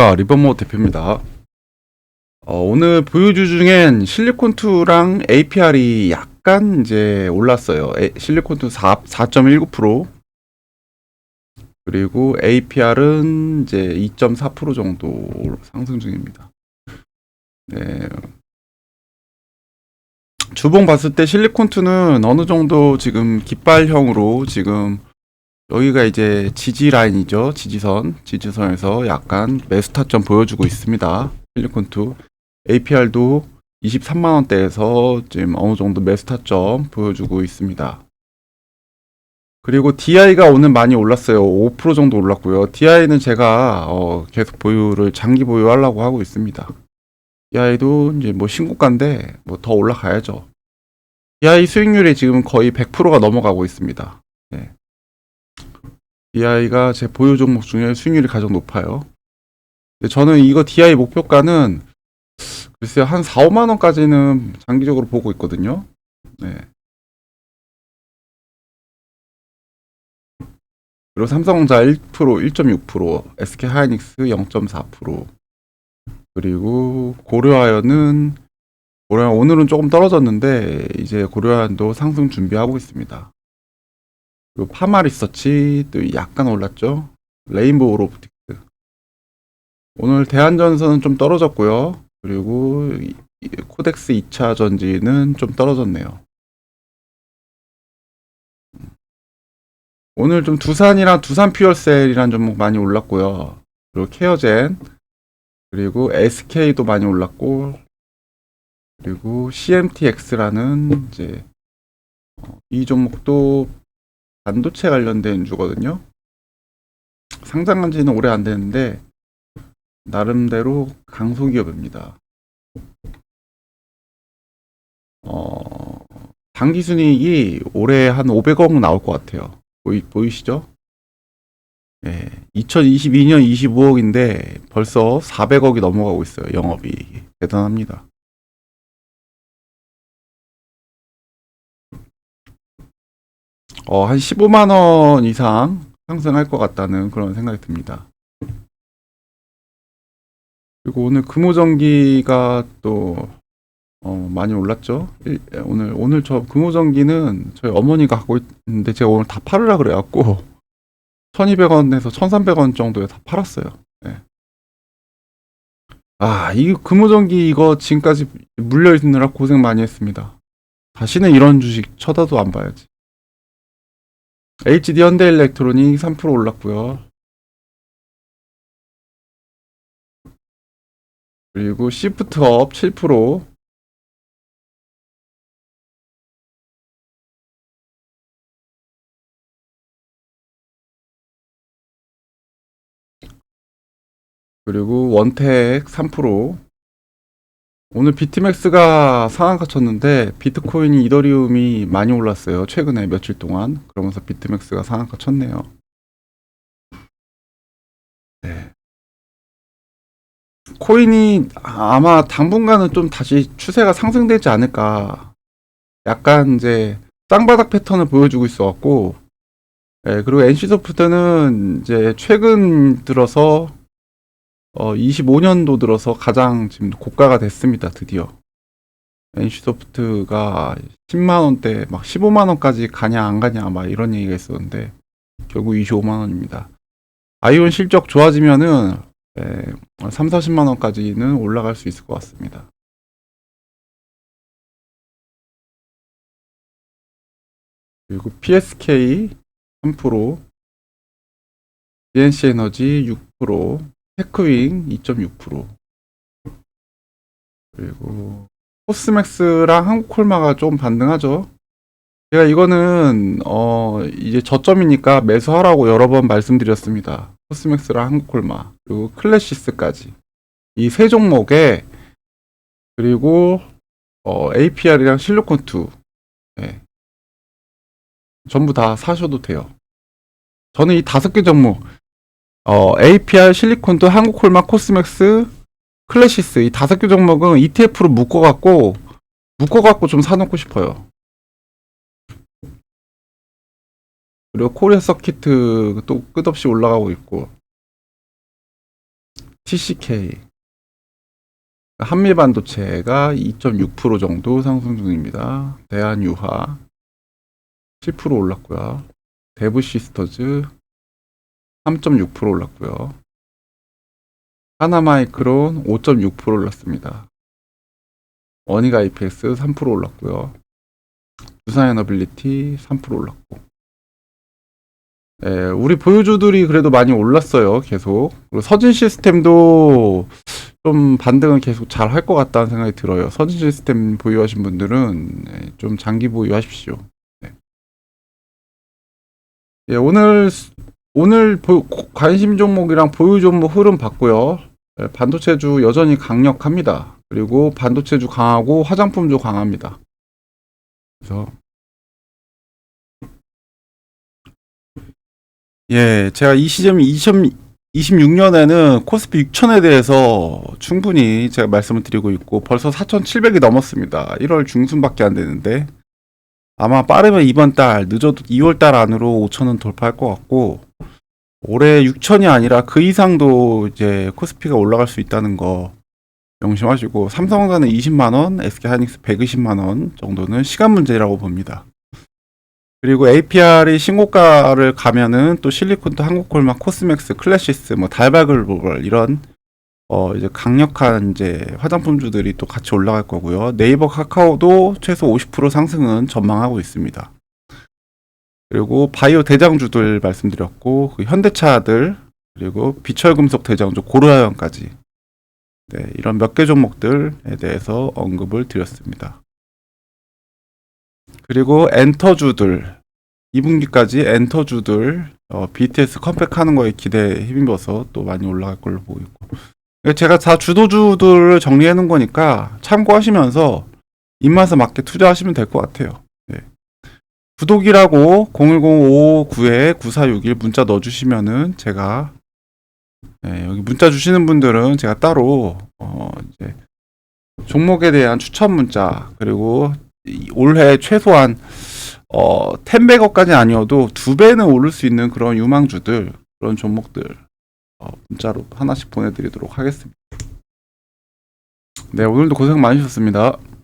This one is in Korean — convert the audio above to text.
안녕하십니까 리버모 대표입니다. 어, 오늘 보유주 중엔 실리콘2랑 APR이 약간 이제 올랐어요. 에- 실리콘2 4, 4.19% 그리고 APR은 이제 2.4% 정도 상승 중입니다. 네. 주봉 봤을 때 실리콘2는 어느 정도 지금 깃발형으로 지금 여기가 이제 지지 라인이죠. 지지선. 지지선에서 약간 매수 타점 보여주고 있습니다. 실리콘2. APR도 23만원대에서 지금 어느 정도 매수 타점 보여주고 있습니다. 그리고 DI가 오늘 많이 올랐어요. 5% 정도 올랐고요. DI는 제가 어, 계속 보유를 장기 보유하려고 하고 있습니다. DI도 이제 뭐 신고가인데 뭐 더 올라가야죠. DI 수익률이 지금 거의 100%가 넘어가고 있습니다. 네. DI가 제 보유 종목 중에 수익률이 가장 높아요. 저는 이거 DI 목표가는 글쎄요 한 4, 5만 원까지는 장기적으로 보고 있거든요. 네. 그리고 삼성전자 1%, 1.6%, SK 하이닉스 0.4%, 그리고 고려아연은 고려아연 오늘은 조금 떨어졌는데 이제 고려아연도 상승 준비하고 있습니다. 그리고 파마 리서치 또 약간 올랐죠. 레인보우 로보틱스. 오늘 대한전선은 좀 떨어졌고요. 그리고 코덱스 2차 전지는 좀 떨어졌네요. 오늘 좀 두산이랑 두산 퓨얼셀이란 종목 많이 올랐고요. 그리고 케어젠 그리고 SK도 많이 올랐고 그리고 CMTX라는 이제 어, 이 종목도 반도체 관련된 주거든요. 상장한 지는 오래 안 됐는데 나름대로 강소기업입니다. 어, 당기 순이익이 올해 한 500억 나올 것 같아요. 보이, 보이시죠? 예, 2022년 25억인데 벌써 400억이 넘어가고 있어요. 영업이 대단합니다. 어, 한 15만 원 이상 상승할 것 같다는 그런 생각이 듭니다. 그리고 오늘 금호전기가 또 어, 많이 올랐죠. 일- 오늘 오늘 저 금호전기는 저희 어머니가 갖고 있는데 제가 오늘 다 팔으라 그래갖고 1,200원에서 1,300원 정도에 다 팔았어요. 네. 아, 이 금호전기 이거 지금까지 물려 있느라 고생 많이 했습니다. 다시는 이런 주식 쳐다도 안 봐야지. HD 현대 일렉트로닉 3% 올랐고요. 그리고 시프트업 7%. 그리고 원택 3%. 오늘 비트맥스가 상한가 쳤는데 비트코인이 이더리움이 많이 올랐어요. 최근에 며칠 동안. 그러면서 비트맥스가 상한가 쳤네요. 네. 코인이 아마 당분간은 좀 다시 추세가 상승되지 않을까. 약간 이제 쌍바닥 패턴을 보여주고 있어 갖고 예, 그리고 NC소프트는 이제 최근 들어서 어, 25년도 들어서 가장 지금 고가가 됐습니다. 드디어. NC소프트가 10만 원대 막 15만 원까지 가냐 안 가냐 막 이런 얘기가 있었는데 결국 25만 원입니다. 아이온 실적 좋아지면은 예, 3, 40만 원까지는 올라갈 수 있을 것 같습니다. 그리고 PSK 3%, DNC 에너지 6%, 테크윙 2.6%. 그리고 코스맥스랑 한국콜마가 좀 반등하죠. 제가 이거는 어 이제 저점이니까 매수하라고 여러 번 말씀드렸습니다. 코스맥스랑 한국콜마 그리고 클래시스까지 이 세 종목에 그리고 어 APR이랑 실리콘2 네. 전부 다 사셔도 돼요. 저는 이 다섯 개 종목 어, APR, 실리콘도, 한국콜마, 코스맥스, 클래시스 이 다섯 개 종목은 ETF로 묶어갖고 묶어갖고 좀 사놓고 싶어요. 그리고 코리아 서키트 또 끝없이 올라가고 있고 TCK 한미 반도체가 2.6% 정도 상승 중입니다. 대한유화 7% 올랐고요. 대부 시스터즈 3.6% 올랐고요. 하나마이크론 5.6% 올랐습니다. 원익 IPS 3% 올랐고요. 두산에너빌리티 3% 올랐고. 예, 우리 보유주들이 그래도 많이 올랐어요. 계속. 그리고 서진 시스템도 좀 반등은 계속 잘 할 것 같다는 생각이 들어요. 서진 시스템 보유하신 분들은 예, 좀 장기 보유하십시오. 네. 예, 오늘 오늘 보- 관심 종목이랑 보유 종목 흐름 봤고요. 예, 반도체주 여전히 강력합니다. 그리고 반도체주 강하고 화장품주 강합니다. 그래서 예, 제가 이 시점 2026년에는 코스피 6천에 대해서 충분히 제가 말씀을 드리고 있고 벌써 4,700이 넘었습니다. 1월 중순밖에 안 되는데 아마 빠르면 이번 달 늦어도 2월 달 안으로 5천은 돌파할 것 같고 올해 6천이 아니라 그 이상도 이제 코스피가 올라갈 수 있다는 거 명심하시고 삼성전자는 20만 원, SK 하이닉스 120만 원 정도는 시간 문제라고 봅니다. 그리고 APR이 신고가를 가면은 또 실리콘도 한국콜마, 코스맥스, 클래시스, 뭐 달바글로벌 이런 어 이제 강력한 이제 화장품주들이 또 같이 올라갈 거고요. 네이버 카카오도 최소 50% 상승은 전망하고 있습니다. 그리고 바이오 대장주들 말씀드렸고 그 현대차들 그리고 비철금속 대장주 고르아연까지 네, 이런 몇 개 종목들에 대해서 언급을 드렸습니다. 그리고 엔터주들 2분기까지 엔터주들 어, BTS 컴팩하는 거에 기대에 힘입어서 또 많이 올라갈 걸로 보고 있고 이거 제가 다 주도주들을 정리해 놓은 거니까 참고하시면서 입맛에 맞게 투자하시면 될 것 같아요. 네. 구독이라고 010-559-9461 문자 넣어주시면은 제가 네, 여기 문자 주시는 분들은 제가 따로 어, 이제 종목에 대한 추천 문자 그리고 이 올해 최소한 어, 10배거까지 아니어도 두 배는 오를 수 있는 그런 유망주들 그런 종목들 어, 문자로 하나씩 보내드리도록 하겠습니다. 네 오늘도 고생 많으셨습니다.